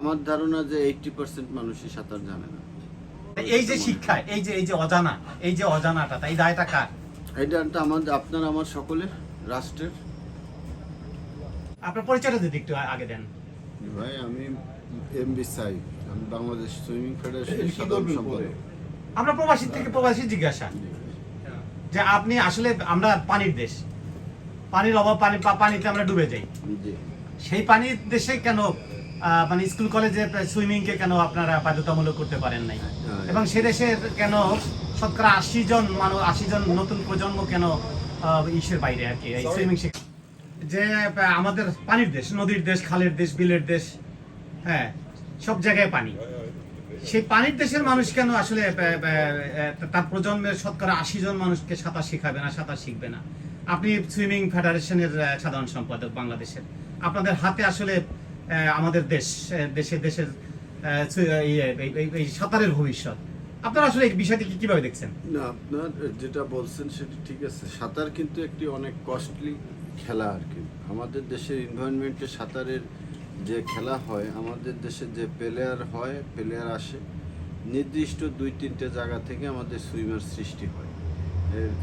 আমার ধারণা যে এইটটি পার্সেন্ট মানুষই সাঁতার জানে না। এই যে শিক্ষা এই যে এই যে অজানা এই যে অজানাটা তাই দায়টা কার? আমাদের আপনার আমার সকলের রাষ্ট্রের। আপনার পরিচয়টা যদি একটু আগে দেন। ভাই আমি সাই আমি বাংলাদেশ সুইমিং ফেডারেশনের সাধারণ সম্পাদক। আমরা প্রবাসী থেকে প্রবাসী জিজ্ঞাসা। যে আপনি আসলে আমরা পানির দেশ। পানির অভাব পানি পানিতে আমরা ডুবে যাই। সেই পানির দেশে কেন মানে স্কুল কলেজে সুইমিং কে কেন আপনারা বাধ্যতামূলক করতে পারেন নাই? হ্যাঁ। এবং সে দেশের কেন শতকরা আশি জন মানুষ আশি জন নতুন প্রজন্ম কেন ইসের বাইরে আর কি এই সুইমিং যে আমাদের পানির দেশ নদীর দেশ খালের দেশ বিলের দেশ হ্যাঁ সব জায়গায় পানি। সেই পানির দেশের মানুষ কেন আসলে তার প্রজন্মের শতকরা আশি জন মানুষকে সাঁতার শিখাবে না সাঁতার শিখবে না? আপনি সুইমিং ফেডারেশনের সাধারণ সম্পাদক বাংলাদেশের। আপনাদের হাতে আসলে আমাদের দেশ দেশে, দেশের এই- এই- সাঁতারের ভবিষ্যৎ। আপনারা আসলে এই বিষয়টিকে কীভাবে দেখছেন? না, আপনার যেটা বলছেন সেটা ঠিক আছে। সাঁতার কিন্তু একটি অনেক কস্টলি খেলা আর কি। আমাদের দেশের এনভায়রনমেন্টে সাঁতারের যে খেলা হয়, আমাদের দেশে যে প্লেয়ার হয় প্লেয়ার আসে, নির্দিষ্ট দুই, তিনটে জায়গা থেকে আমাদের সুইমার সৃষ্টি হয়।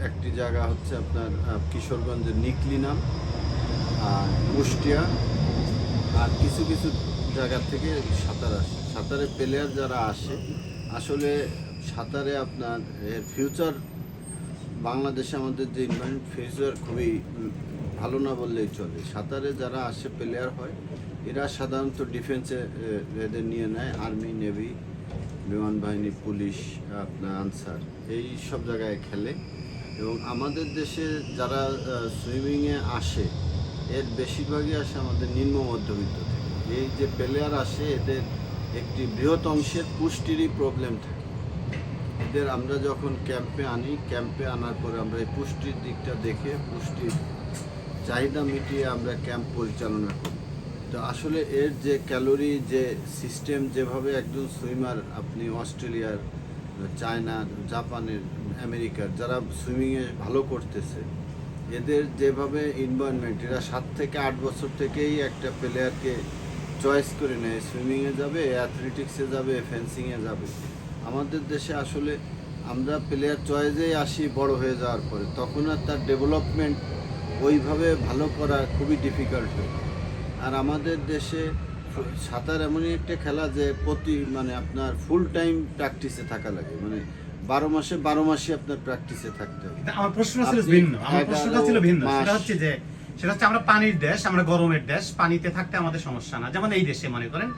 একটি জায়গা হচ্ছে আপনার কিশোরগঞ্জের নিকলি নাম, আর কুষ্টিয়া আর কিছু কিছু জায়গা থেকে সাঁতার আসে। সাঁতারে প্লেয়ার যারা আসে, আসলে সাঁতারে আপনার ফিউচার বাংলাদেশে আমাদের যে ইনভারনমেন্ট ফিউচার খুবই ভালো না বললেই চলে। সাঁতারে যারা আসে প্লেয়ার হয়, এরা সাধারণত ডিফেন্সে এদের নিয়ে নেয়। আর্মি নেভি বিমান বাহিনী, পুলিশ, আপনার আনসার, এই সব জায়গায় খেলে। এবং আমাদের দেশে যারা সুইমিংয়ে আসে এর বেশিরভাগই আসে আমাদের নিম্ন মধ্যবিত্ত থেকে। এই যে প্লেয়ার আসে, এদের একটি বৃহৎ অংশের পুষ্টিরই প্রবলেম থাকে। এদের আমরা যখন ক্যাম্পে আনি ক্যাম্পে আনার পরে আমরা এই পুষ্টির দিকটা দেখে, পুষ্টির চাহিদা মিটিয়ে আমরা ক্যাম্প পরিচালনা করি। তো আসলে এর যে ক্যালোরি যে সিস্টেম যেভাবে একজন সুইমার আপনি অস্ট্রেলিয়ার, চায়না, জাপানের, আমেরিকার, যারা সুইমিংয়ে ভালো করতেছে এদের যেভাবে এনভায়রনমেন্ট এরা সাত থেকে আট বছর থেকেই একটা প্লেয়ারকে চয়েস করে নেয়। সুইমিংয়ে যাবে অ্যাথলেটিক্সে যাবে ফেন্সিংয়ে যাবে। আমাদের দেশে আসলে আমরা প্লেয়ার চয়েসেই আসি বড় হয়ে যাওয়ার পরে। তখন আর তার ডেভেলপমেন্ট ওইভাবে ভালো করা খুবই ডিফিকাল্ট হয় আর আমাদের দেশে সাঁতার এমনই একটা খেলা যে প্রতি মানে আপনার ফুল টাইম প্র্যাকটিসে থাকা লাগে। মানে বারো মাসে বারো মাসে আপনার প্র্যাকটিসে থাকতে হবে। আমার প্রশ্ন ছিল ভিন্ন আমার প্রশ্নটা ছিল ভিন্ন। সেটা হচ্ছে যে সেটা হচ্ছে আমরা পানির দেশ আমরা গরমের দেশ পানিতে থাকতে আমাদের সমস্যা না। যেমন এই দেশে মনে করেন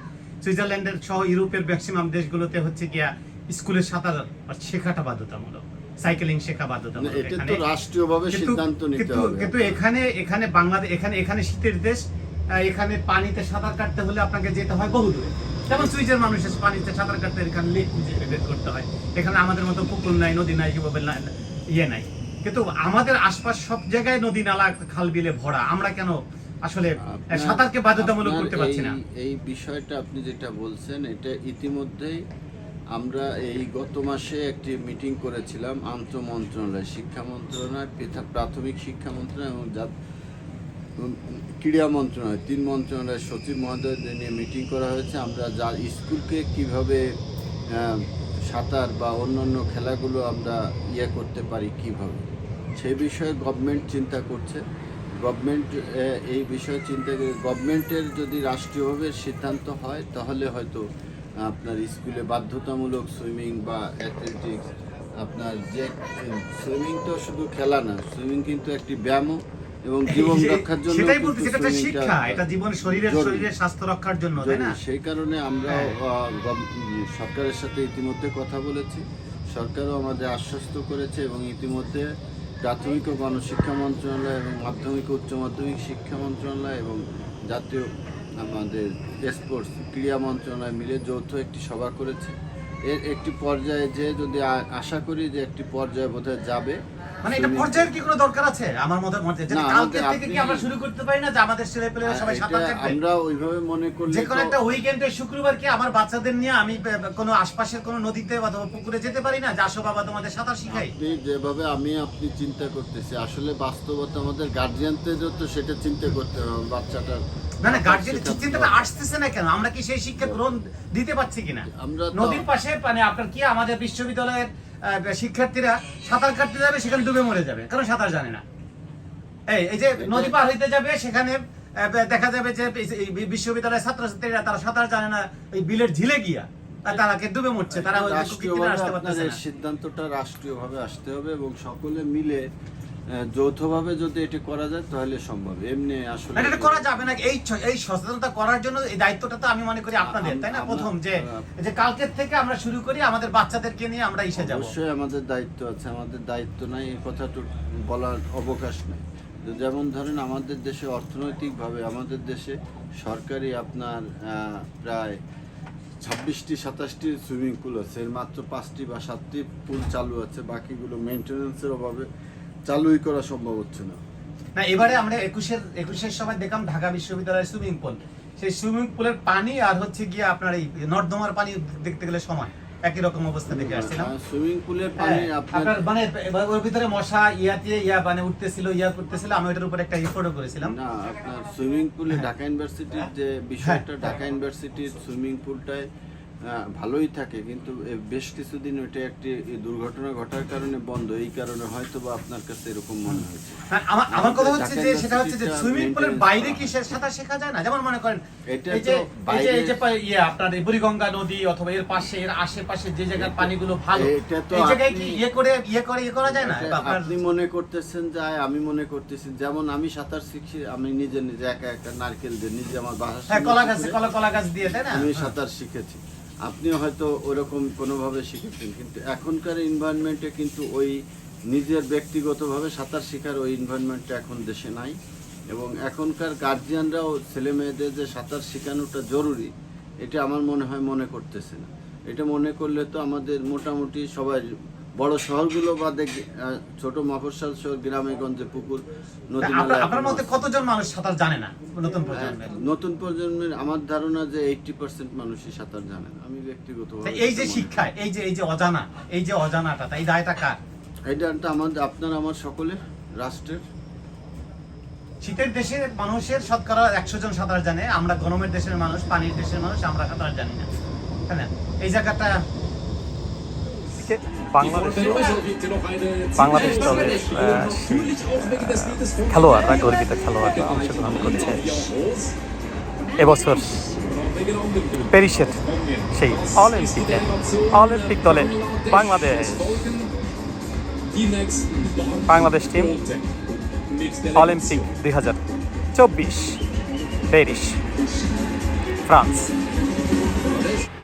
সুইজারল্যান্ডের সহ ইউরোপের ম্যাক্সিমাম দেশগুলোতে হচ্ছে গিয়া স্কুলে সাঁতার শেখাটা বাধ্যতামূলক সাইকেলিং শেখা বাধ্যতামূলক এখানে। রাষ্ট্রীয়ভাবে সিদ্ধান্ত নিতে কিন্তু- হবে। কিন্তু এখানে এখানে বাংলাদেশ এখানে এখানে শীতের দেশ এখানে পানিতে সাঁতার কাটতে হলে আপনাকে যেতে হয় বহু যেমন পানিতে সাঁতার কাটতে এখানে লেক খুঁজে বের করতে হয়। এখানে আমাদের মতো পুকুর নাই নদী নাই কীভাবে ইয়ে নাই। কিন্তু আমাদের আশপাশ সব জায়গায় নদী নালা খাল বিলে ভরা। আমরা কেন আসলে সাঁতারকে বাধ্যতামূলক করতে পারছি না? এই- বিষয়টা আপনি যেটা বলছেন এটা ইতিমধ্যেই আমরা এই গত মাসে একটি মিটিং করেছিলাম আন্তঃ মন্ত্রণালয় শিক্ষা মন্ত্রণালয় প্রাথমিক শিক্ষা মন্ত্রণালয় এবং ক্রীড়া মন্ত্রণালয়, তিন মন্ত্রণালয়ের সচিব মহোদয়দের নিয়ে মিটিং করা হয়েছে। আমরা যা স্কুলকে কীভাবে সাঁতার বা অন্যান্য খেলাগুলো আমরা ইয়ে করতে পারি, কীভাবে, সেই বিষয়ে গভর্নমেন্ট চিন্তা করছে। গভর্নমেন্ট এই বিষয়ে চিন্তা করে, গভর্নমেন্টের যদি রাষ্ট্রীয়ভাবে সিদ্ধান্ত হয়, তাহলে হয়তো আপনার স্কুলে বাধ্যতামূলক সুইমিং বা অ্যাথলেটিক্স আপনার যে সুইমিং তো শুধু খেলা না, সুইমিং কিন্তু একটি ব্যায়ামও। এবং জীবন রক্ষার জন্য সেটাই বলতে সেটা টা শিক্ষা এটা জীবন শরীরের। শরীরের স্বাস্থ্য রক্ষার জন্য তাই না সেই কারণে আমরা হ্যাঁ। সরকারের সাথে ইতিমধ্যে কথা বলেছি সরকারও আমাদের আশ্বস্ত করেছে এবং ইতিমধ্যে প্রাথমিক ও গণশিক্ষা মন্ত্রণালয় এবং মাধ্যমিক ও উচ্চ মাধ্যমিক শিক্ষা মন্ত্রণালয় এবং জাতীয় আমাদের স্পোর্টস ক্রীড়া মন্ত্রণালয় মিলে যৌথ একটি সভা করেছে এর একটি পর্যায়ে যে যদি আশা করি যে একটি পর্যায়ে বোধহয় যাবে মানে এটা পর্যায়ের কি কোনো দরকার আছে? আমার মতে মতে যে কালকে থেকে কি আমরা শুরু করতে পারি না যে আমাদের ছেলে সবাই সাঁতার কাটবে? আমরা ওইভাবে মনে করলে যে কোনো একটা উইকেন্ডে শুক্রবার কি আমার বাচ্চাদের নিয়ে আমি বে- বে- কোনো আশপাশের কোনো নদীতে অথবা পুকুরে যেতে পারি না? যে আসো বাবা তোমাদের সাঁতার শিখাই আপনি যেভাবে আমি আপনি চিন্তা করতেছি। আসলে বাস্তবতা আমাদের গার্জিয়ানদেরও তো সেটা চিন্তা করতে হবে বাচ্চাটার না না গার্জেন চিন্তাটা আসতেছে না কেন? আমরা কি সেই শিক্ষা গ্রহণ দিতে পারছি কিনা? আমরা নদীর পাশে মানে আপনার কি আমাদের বিশ্ববিদ্যালয়ের শিক্ষার্থীরা সাঁতার কাটতে যাবে সেখানে ডুবে মরে যাবে। কারণ সাঁতার জানে না। এই এই যে নদী পার হইতে যাবে সেখানে দেখা যাবে যে বিশ্ববিদ্যালয়ের ছাত্রছাত্রীরা তারা সাঁতার জানে না ওই বিলের ঝিলে গিয়া। তারা কে ডুবে মরছে? তারা সিদ্ধান্তটা রাষ্ট্রীয় ভাবে আসতে রাষ্ট্রীয়ভাবে হবে এবং সকলে মিলে যৌথভাবে যদি এটি করা যায় তাহলে সম্ভব। এমনি আসলে এটা করা যাবে না এই এই সচেতনতা করার জন্য এই দায়িত্বটা তো আমি মনে করি আপনাদের তাই না? প্রথম যে যে কালকের থেকে আমরা শুরু করি আমাদের বাচ্চাদেরকে নিয়ে আমরা ইসে যাব। অবশ্যই আমাদের দায়িত্ব আছে আমাদের দায়িত্ব নাই এই কথাটা বলার অবকাশ নেই। যেমন ধরেন আমাদের দেশে অর্থনৈতিকভাবে আমাদের দেশে সরকারি আপনার প্রায় ছাব্বিশটি সাতাশটি সুইমিং পুল আছে। এর মাত্র পাঁচটি বা সাতটি পুল চালু আছে বাকিগুলো মেনটেন্যান্সের অভাবে চালুই করা সম্ভব হচ্ছে না। না এবারে আমরা একুশের একুশের সময় দেখলাম ঢাকা বিশ্ববিদ্যালয়ের সুইমিং পুল সেই সুইমিং পুলের পানি আর হচ্ছে গিয়ে আপনার এই নর্দমার পানি দেখতে গেলে সমান একই রকম অবস্থা দেখে আসছিলাম। সুইমিং পুলের পানি হ্যাঁ, আপনার মানে ওর ভিতরে মশা ইয়াতে ইয়া মানে উঠতেছিল ইয়া করতেছিল আমি ওটার উপর একটা রিপোর্টও করেছিলাম। না আপনার সুইমিং পুলে হ্যাঁ। ঢাকা ইউনিভার্সিটির যে বিষয়টা ঢাকা ইউনিভার্সিটির সুইমিং পুলটায় ভালোই থাকে কিন্তু বেশ কিছুদিন ওইটা একটি দুর্ঘটনা ঘটার কারণে বন্ধ। এই কারণে হয়তো বা আপনার কাছে এরকম মনে হয়েছে। হ্যাঁ, আমার কথা হচ্ছে যে সেটা হচ্ছে যে সুইমিং পুলের বাইরে কি সাঁতার শেখা যায় না? যেমন মনে করেন এটা যে এই যে ইয়ে আপনার বুড়িগঙ্গা নদী অথবা এর পাশে এর আশেপাশে যে জায়গার পানিগুলো ভালো এটা তো এই জায়গায় কি ইয়ে করে ইয়ে করে ইয়ে করা যায় না? আপনি মনে করতেছেন যে আমি মনে করতেছি যেমন আমি সাঁতার শিখছি আমি নিজে নিজে একা একা নারকেল দিয়ে নিজে আমার বাসা হ্যাঁ কলা গাছ কলা কলা গাছ দিয়ে তাই না? আমি হ্যাঁ। সাঁতার শিখেছি। আপনিও হয়তো ওরকম কোনোভাবে শিখেছেন, কিন্তু এখনকার এনভায়রনমেন্টে কিন্তু ওই নিজের ব্যক্তিগতভাবে সাঁতার শেখার ওই এনভায়রনমেন্টটা এখন দেশে নাই। এবং এখনকার গার্জিয়ানরাও ছেলে মেয়েদের যে সাঁতার শেখানোটা জরুরি, এটা আমার মনে হয় মনে করতেছে না। এটা মনে করলে তো আমাদের মোটামুটি সবাই বড় শহরগুলো বাদে ছোট মফস্বল শহর গ্রামে গঞ্জে পুকুর নদী নালা আপনার মতে কতজন মানুষ সাঁতার জানে না নতুন প্রজন্মের? হ্যাঁ, নতুন প্রজন্মের আমার ধারণা যে এইটটি পার্সেন্ট মানুষই সাঁতার জানে না। আমি ব্যক্তিগত এই যে শিক্ষা এই যে এই যে অজানা এই যে অজানাটা তা এই দায়টা কার? এটা একটা আমাদের আপনার আমার সকলের রাষ্ট্রের। শীতের দেশের মানুষের শতকরা একশো জন সাঁতার জানে আমরা গরমের দেশের মানুষ পানির দেশের মানুষ আমরা সাঁতার জানি না। তাই না? এই জায়গাটা বাংলাদেশ বাংলাদেশ দলের খেলোয়াড়রা, গর্বিত খেলোয়াড়রা অংশগ্রহণ করছে। এবছর প্যারিসের সেই অলিম্পিকে, অলিম্পিক দলে বাংলাদেশ বাংলাদেশ টিম অলিম্পিক দুই হাজার চব্বিশ প্যারিস ফ্রান্স।